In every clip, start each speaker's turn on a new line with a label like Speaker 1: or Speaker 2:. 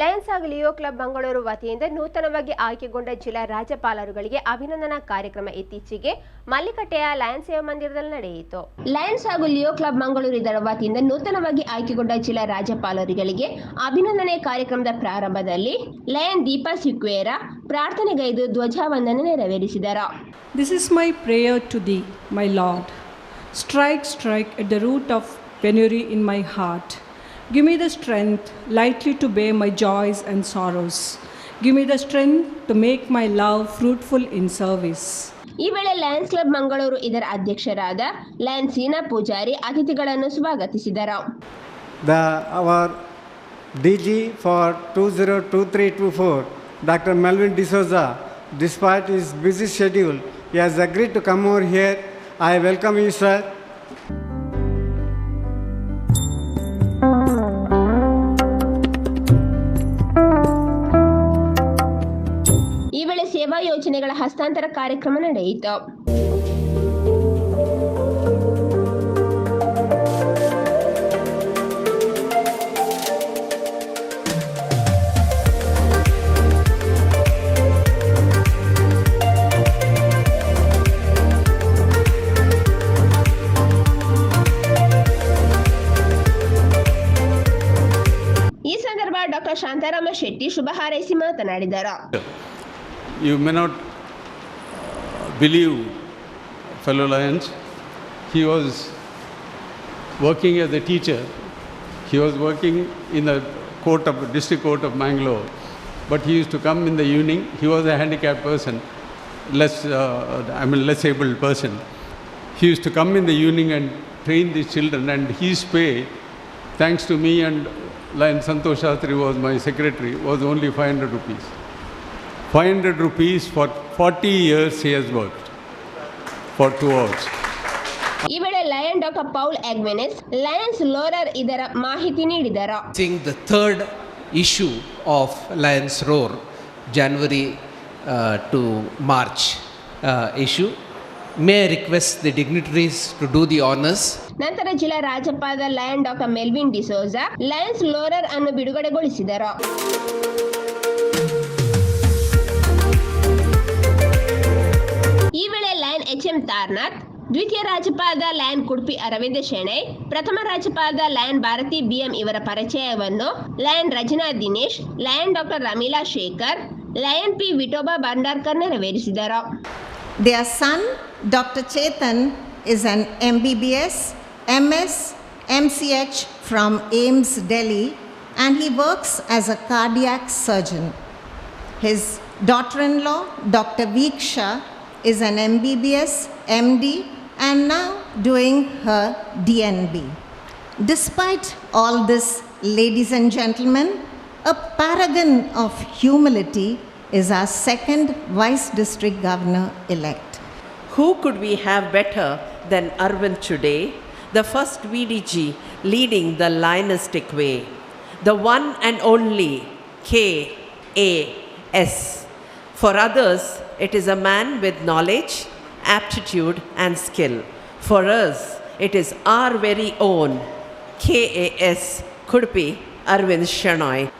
Speaker 1: Lions ಹಾಗೂ Leo club Mangaluru ವತಿಯಿಂದ ನೂತನವಾಗಿ ಆಯ್ಕೆಗೊಂಡ ಜಿಲ್ಲಾ ರಾಜ್ಯಪಾಲರುಗಳಿಗೆ ಅಭಿನಂದನಾ ಕಾರ್ಯಕ್ರಮ ಇತ್ತೀಚೆಗೆ ಮಲ್ಲಿಕಟ್ಟೆಯ ಲಯನ್ಸ್ ಸೇವಾ ಮಂದಿರದಲ್ಲಿ ನಡೆಯಿತು. ಲಯನ್ಸ್ ಹಾಗೂ ಲಿಯೋ ಕ್ಲಬ್ ಮಂಗಳೂರು ಇದರ ವತಿಯಿಂದ ನೂತನವಾಗಿ ಆಯ್ಕೆಗೊಂಡ ಜಿಲ್ಲಾ ರಾಜ್ಯಪಾಲರುಗಳಿಗೆ ಅಭಿನಂದನೆ ಕಾರ್ಯಕ್ರಮದ ಪ್ರಾರಂಭದಲ್ಲಿ ಲಯನ್ ದೀಪಾ ಸಿಕ್ವೇರ ಪ್ರಾರ್ಥನೆಗೈದು ಧ್ವಜಾವಂದನೆ ನೆರವೇರಿಸಿದರು.
Speaker 2: This is my prayer to the my lord strike strike at the root of penury in my heart. Give me the strength lightly to bear my joys and sorrows. Give me the strength to make my love fruitful in service.
Speaker 1: ಈ ವೇಳೆ Lions club Mangaluru ಇದರ ಅಧ್ಯಕ್ಷರಾದ lion ಸೀನಾ ಪೂಜಾರಿ ಅತಿಥಿಗಳನ್ನು ಸ್ವಾಗತಿಸಿದರು
Speaker 3: two zero two three 202324, two four doctor Melvin D'Souza busy is he schedule as agree to come here. Here I welcome you
Speaker 1: ಈ ಯೋಜನೆಗಳ ಹಸ್ತಾಂತರ ಕಾರ್ಯಕ್ರಮ ನಡೆಯಿತು. ಡಾಕ್ಟರ್ ಶಾಂತಾರಾಮ ಶೆಟ್ಟಿ ಶುಭ ಹಾರೈಸಿ ಮಾತನಾಡಿದರು.
Speaker 4: You may not believe, fellow Lions, he was working as a teacher. He was working in the court of district court of Mangalore, but he used to come in the evening. He was a handicapped person, less uh, I mean less able person. He used to come in the evening and train these children, and his pay, thanks to me and Lion Santosh Shastri was my secretary, was only 500 rupees. 500 rupees for forty years he work for two hours
Speaker 1: ಈ ವೇಳೆ lion doctor Paul ಆಗ್ವೆನೆಸ್ Lions roar ಇದರ ಮಾಹಿತಿ ನೀಡಿದರ.
Speaker 5: Sing the third issue of lions roar January to March issue may request the dignitaries to do the honours
Speaker 1: ನಂತರ ಜಿಲ್ಲಾ ರಾಜ್ಯಪಾಲ lion doctor Melvin D'Souza lions roar ಅನ್ನು ಬಿಡುಗಡೆಗೊಳಿಸಿದರು. ಈ ವೇಳೆ ಲಯನ್ ಎಚ್ ಎಂ ತಾರ್ನಾಥ್ ದ್ವಿತೀಯ ರಾಜ್ಯಪಾಲದ ಲಯನ್ ಕುಡ್ಪಿ ಅರವಿಂದ ಶೆಣೈ ಪ್ರಥಮ ರಾಜ್ಯಪಾಲದ ಲಯನ್ ಭಾರತಿ ಬಿಎಂ ಇವರ ಪರಿಚಯವನ್ನು lion Rachana Dinesh lion doctor Ramila Shekhar lion P Vithoba Bhandarkar ನೆರವೇರಿಸಿದರು
Speaker 6: Their son, Dr. Chetan, is an MBBS, MS, MCH from AIMS, Delhi, and he works as a cardiac surgeon. His daughter in law, Dr. Veeksha, is an MBBS, MD, and now doing her DNB. Despite all this, ladies and gentlemen, a paragon of humility is our second Vice District Governor elect.
Speaker 7: Who could we have better than Arvind today, the first VDG leading the Lionistic way, the one and only KAS. For others, it is a man with knowledge, aptitude, and skill. For us, it is our very own KAS Kudpi Arvind Shanoy.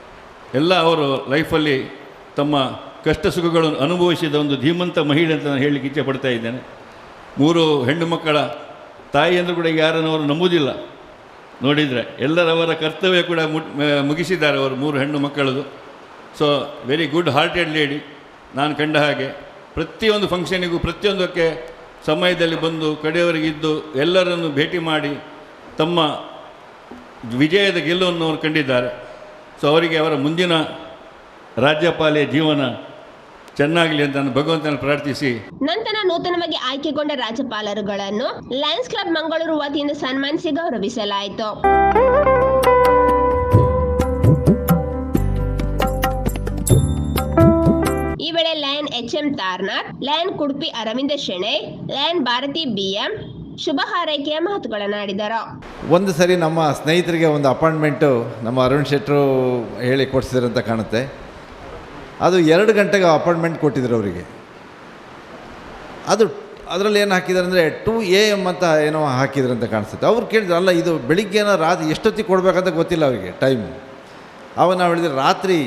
Speaker 8: ಎಲ್ಲ ಅವರು ಲೈಫಲ್ಲಿ ತಮ್ಮ ಕಷ್ಟ ಸುಖಗಳನ್ನು ಅನುಭವಿಸಿದ ಒಂದು ಧೀಮಂತ ಮಹಿಳೆ ಅಂತ ನಾನು ಹೇಳಲಿಕ್ಕೆ ಇಚ್ಛೆ ಇದ್ದೇನೆ. ಮೂರು ಹೆಣ್ಣು ಮಕ್ಕಳ ತಾಯಿ ಅಂದರೂ ಕೂಡ ಯಾರನ್ನು ಅವರು ನಂಬುವುದಿಲ್ಲ. ನೋಡಿದರೆ ಎಲ್ಲರವರ ಕರ್ತವ್ಯ ಕೂಡ ಮುಗಿಸಿದ್ದಾರೆ ಅವರು ಮೂರು ಹೆಣ್ಣು ಮಕ್ಕಳದು. So very good hearted lady ನಾನು ಕಂಡ ಹಾಗೆ. ಪ್ರತಿಯೊಂದು ಫಂಕ್ಷನಿಗೂ ಪ್ರತಿಯೊಂದಕ್ಕೆ ಸಮಯದಲ್ಲಿ ಬಂದು ಕಡೆಯವರಿಗಿದ್ದು ಎಲ್ಲರನ್ನು ಭೇಟಿ ಮಾಡಿ ತಮ್ಮ ವಿಜಯದ ಗೆಲುವನ್ನು ಅವರು ಕಂಡಿದ್ದಾರೆ. ಸೊ ಅವರಿಗೆ ಅವರ ಮುಂದಿನ ರಾಜ್ಯಪಾಲೆಯ ಜೀವನ ಚೆನ್ನಾಗಲಿ ಅಂತ ನಾನು ಭಗವಂತನ ಪ್ರಾರ್ಥಿಸಿ.
Speaker 1: ನಂತರ ನೂತನವಾಗಿ ಆಯ್ಕೆಗೊಂಡ ರಾಜ್ಯಪಾಲರುಗಳನ್ನು ಲಯನ್ಸ್ ಕ್ಲಬ್ ಮಂಗಳೂರು ವತಿಯಿಂದ ಸನ್ಮಾನಿಸಿ ಗೌರವಿಸಲಾಯಿತು. ವೇಳೆ lion H M Tarnath, lion Kudpi Aravinda Shenoy, lion Bharathi B M, ಶುಭ ಹಾರೈಕೆಯ ಮಾತುಗಳನ್ನಾಡಿದರು.
Speaker 9: ಒಂದು ಸರಿ ನಮ್ಮ ಸ್ನೇಹಿತರಿಗೆ ಒಂದು ಅಪಾಯಿಂಟ್ಮೆಂಟು ನಮ್ಮ ಅರುಣ್ ಶೆಟ್ಟರು ಹೇಳಿ ಕೊಡಿಸಿದ್ರು ಅಂತ ಕಾಣುತ್ತೆ. ಅದು ಎರಡು ಗಂಟೆಗೆ ಅಪಾಯಿಂಟ್ಮೆಂಟ್ ಕೊಟ್ಟಿದ್ರು ಅವರಿಗೆ. ಅದು ಅದರಲ್ಲಿ ಏನು ಹಾಕಿದ್ದಾರೆ ಅಂದರೆ ಟು ಎ ಎಂ ಅಂತ ಏನೋ ಹಾಕಿದ್ರು ಅಂತ ಕಾಣಿಸುತ್ತೆ. ಅವ್ರು ಕೇಳಿದ್ರು, ಅಲ್ಲ, ಇದು ಬೆಳಿಗ್ಗೆನ ರಾತ್ರಿ ಎಷ್ಟೊತ್ತಿಗೆ ಕೊಡಬೇಕಂತ ಗೊತ್ತಿಲ್ಲ ಅವರಿಗೆ, ಟೈಮ್. ಅವಾಗ ನಾವು ಹೇಳಿದ್ರೆ, ರಾತ್ರಿ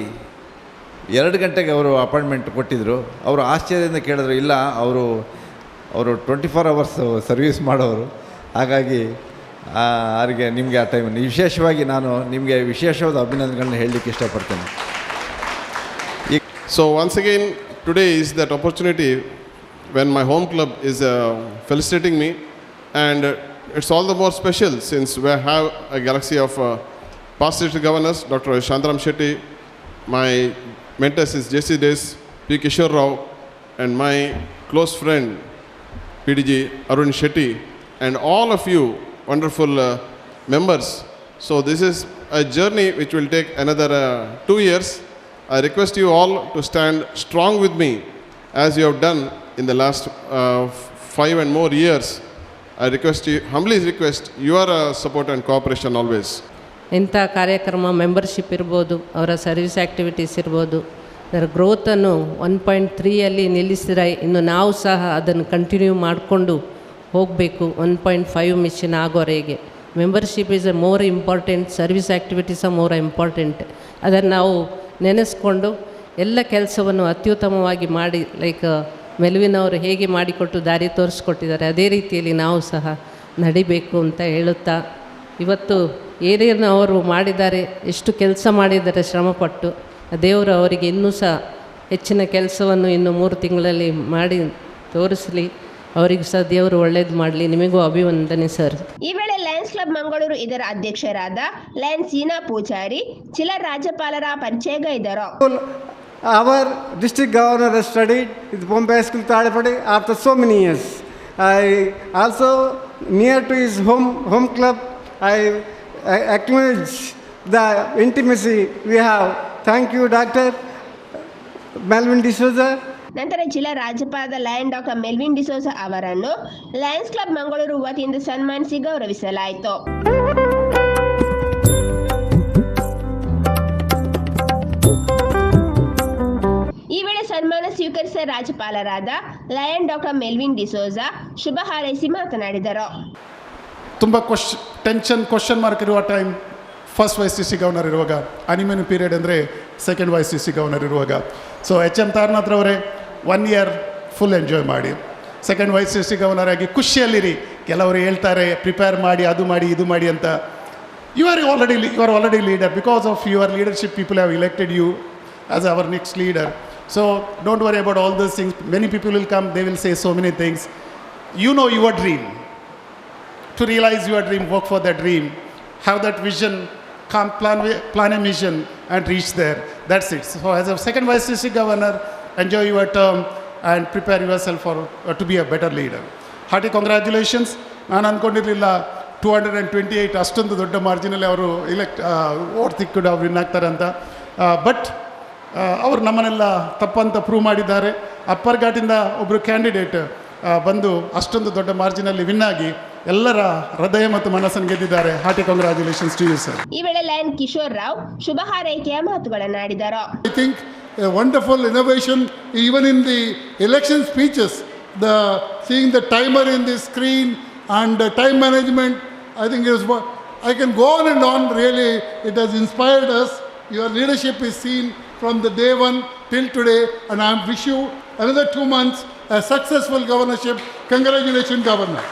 Speaker 9: ಎರಡು ಗಂಟೆಗೆ ಅವರು ಅಪಾಯಿಂಟ್ಮೆಂಟ್ ಕೊಟ್ಟಿದ್ದರು ಅವರು ಆಶ್ಚರ್ಯದಿಂದ ಕೇಳಿದ್ರು ಇಲ್ಲ ಅವರು ಅವರು ಟ್ವೆಂಟಿ ಫೋರ್ ಅವರ್ಸ್ ಸರ್ವೀಸ್ ಮಾಡೋರು. ಹಾಗಾಗಿ ಅವರಿಗೆ ನಿಮಗೆ ಆ ಟೈಮಲ್ಲಿ ವಿಶೇಷವಾಗಿ ನಾನು ನಿಮಗೆ ವಿಶೇಷವಾದ ಅಭಿನಂದನೆಗಳನ್ನ ಹೇಳಲಿಕ್ಕೆ ಇಷ್ಟಪಡ್ತೇನೆ.
Speaker 10: So so again, today is that opportunity when my home club is is felicitating me, and it's it's all the more special since we have galaxy of of governors doctor Shantharam Shetty my mentors is J.C. Des, P. Kishore Rao, and my close friend, PDG Arun Shetty, and all of you wonderful uh, members. So this is a journey which will take another uh, two years. I request you all to stand strong with me as you have done in the last uh, five and more years. I request you, humbly request your uh, support and cooperation always.
Speaker 7: ಇಂಥ ಕಾರ್ಯಕ್ರಮ membership ಇರ್ಬೋದು, ಅವರ service activities ಇರ್ಬೋದು, ಅದರ ಗ್ರೋತನ್ನು one point ತ್ರೀಯಲ್ಲಿ ನಿಲ್ಲಿಸಿದರೆ ಇನ್ನು ನಾವು ಸಹ ಅದನ್ನು ಕಂಟಿನ್ಯೂ ಮಾಡಿಕೊಂಡು ಹೋಗಬೇಕು one point five mission ಆಗೋವರೆಗೆ. Membership is a more important service activities the more important ಅದನ್ನು ನಾವು ನೆನೆಸ್ಕೊಂಡು ಎಲ್ಲ ಕೆಲಸವನ್ನು ಅತ್ಯುತ್ತಮವಾಗಿ ಮಾಡಿ ಲೈಕ್ ಮೆಲುವಿನವರು ಹೇಗೆ ಮಾಡಿಕೊಟ್ಟು ದಾರಿ ತೋರಿಸ್ಕೊಟ್ಟಿದ್ದಾರೆ, ಅದೇ ರೀತಿಯಲ್ಲಿ ನಾವು ಸಹ ನಡಿಬೇಕು ಅಂತ ಹೇಳುತ್ತಾ, ಇವತ್ತು ಏನೇನು ಅವರು ಮಾಡಿದ್ದಾರೆ ಎಷ್ಟು ಕೆಲಸ ಮಾಡಿದ್ದಾರೆ ಶ್ರಮಪಟ್ಟು ದೇವರು ಅವರಿಗೆ ಇನ್ನೂ ಸಹ ಹೆಚ್ಚಿನ ಕೆಲಸವನ್ನು ಇನ್ನು ಮೂರು ತಿಂಗಳಲ್ಲಿ ಮಾಡಿ ತೋರಿಸಲಿ ಅವರಿಗೂ ಸಹ ದೇವರು ಒಳ್ಳೇದು ಮಾಡಲಿ. ನಿಮಗೂ ಅಭಿವಂದನೆ ಸರ್.
Speaker 1: ಈ ವೇಳೆ ಲಯನ್ಸ್ ಕ್ಲಬ್ ಮಂಗಳೂರು ಇದರ ಅಧ್ಯಕ್ಷರಾದ ಲಯನ್ಸ್ ಸೀನಾ ಪೂಜಾರಿ ಚಿಲ ರಾಜ್ಯಪಾಲರ ಪರಿಚಯ
Speaker 3: ಇದ್ದರು. ಅವರ್ ಡಿಸ್ಟ್ರಿಕ್ಟ್ ಗವರ್ನರ್ ಸ್ಟಡಿ ಇದು ಬೊಂಬೆ high school Talepady after so many years I also near to is home home club I acknowledge the intimacy we have. Thank you, Dr. Melvin D'Souza.
Speaker 1: ನಂತರ ಜಿಲ್ಲಾ ರಾಜ್ಯಪಾಲ lion doctor Melvin D'Souza ಅವರನ್ನು Lions club Mangaluru ವತಿಯಿಂದ ಸನ್ಮಾನಿಸಿ ಗೌರವಿಸಲಾಯಿತು ಈ ವೇಳೆ ಸನ್ಮಾನ ಸ್ವೀಕರಿಸಿದ ರಾಜ್ಯಪಾಲರಾದ ಲಯನ್ ಡಾಕ್ಟರ್ ಮೆಲ್ವಿನ್ ಡಿಸೋಜಾ ಶುಭ ಹಾರೈಸಿ ಮಾತನಾಡಿದರು
Speaker 11: ತುಂಬ ಕ್ವಶ್ ಟೆನ್ಷನ್ ಕ್ವಶನ್ ಮಾರ್ಕ್ ಇರುವ time first vice C C governor ಇರುವಾಗ ಅನಿಮನ್ ಪೀರಿಯಡ್ ಅಂದರೆ second vice C C governor ಇರುವಾಗ. ಸೊ ಎಚ್ ಎಂ ತಾರನಾಥ್ ಅವರೇ ಒನ್ ಇಯರ್ ಫುಲ್ ಎಂಜಾಯ್ ಮಾಡಿ. Second vice C C governor ಆಗಿ ಖುಷಿಯಲ್ಲಿರಿ. ಕೆಲವರು ಹೇಳ್ತಾರೆ ಪ್ರಿಪೇರ್ ಮಾಡಿ, ಅದು ಮಾಡಿ, ಇದು ಮಾಡಿ ಅಂತ. You are already you are already leader because of your leadership people have elected you as our next leader so don't worry about all this things many people will come they will say so many things you know your dream. To realize your dream, work for that dream. Have that vision, come plan, plan a mission and reach there. That's it. So as a second vice district governor, enjoy your term and prepare yourself for uh, to be a better leader. Hearty congratulations. ನಾನು ಅಂದ್ಕೊಂಡಿರಲಿಲ್ಲ two hundred and twenty eight ಅಷ್ಟೊಂದು ದೊಡ್ಡ ಮಾರ್ಜಿನಲ್ಲಿ ಅವರು elect vote ತಿಕ್ಕಿಡು ಅವ್ರು win ಆಗ್ತಾರೆ ಅಂತ but ಅವರು ನಮ್ಮನ್ನೆಲ್ಲ ತಪ್ಪಂತ prove ಮಾಡಿದ್ದಾರೆ ಅಪ್ಪರ್ ಘಾಟಿಂದ ಒಬ್ಬರು ಕ್ಯಾಂಡಿಡೇಟ್ ಬಂದು ಅಷ್ಟೊಂದು ದೊಡ್ಡ ಮಾರ್ಜಿನಲ್ಲಿ ವಿನ್ ಆಗಿ ಎಲ್ಲರ ಹೃದಯ ಮತ್ತು ಮನಸ್ಸನ್ನು ಗೆದ್ದಿದ್ದಾರೆ hearty congratulations to you sir
Speaker 1: ಈ ವೇಳೆ ಲಯನ್ ಕಿಶೋರ್ ರಾವ್ ಶುಭ ಹಾರೈಕೆಯ ಮಾತುಗಳನ್ನು ಆಡಿದರು
Speaker 12: I think wonderful innovation even in the election speeches the seeing the timer in the screen and time management I think is I can go on and on really it has inspired us your us. Your leadership is seen from the till today till today, and I you another another two months a successful governorship. Congratulations, Governor.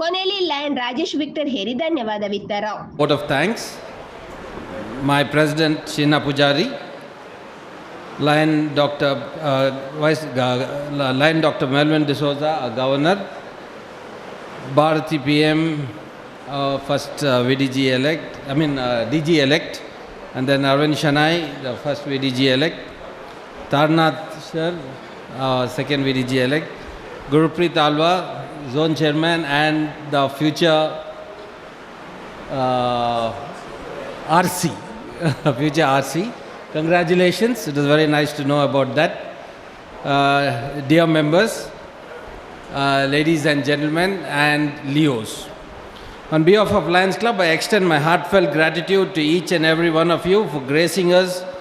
Speaker 1: ಕೊನೆಯಲ್ಲಿ lion Rajesh Victor ಹೇರಿ ಧನ್ಯವಾದವಿತ್ತರು
Speaker 13: vote of thanks. My President Shina Pujari, Lion Dr. Uh, Vice, uh, Lion Dr. Melvin D'Souza, our Governor, Bharati PM, uh, first uh, VDG elect, I mean uh, DG elect, and then Arvind Shanai, the first VDG elect, Tarnath sir, uh, second VDG elect, Gurupreet Alwa, zone chairman, and the future uh, RC, future RC. Congratulations, it is very nice to know about that. Uh, dear members, uh, ladies and gentlemen, and Leos. On behalf of Lions Club, I extend my heartfelt gratitude to each and every one of you for gracing us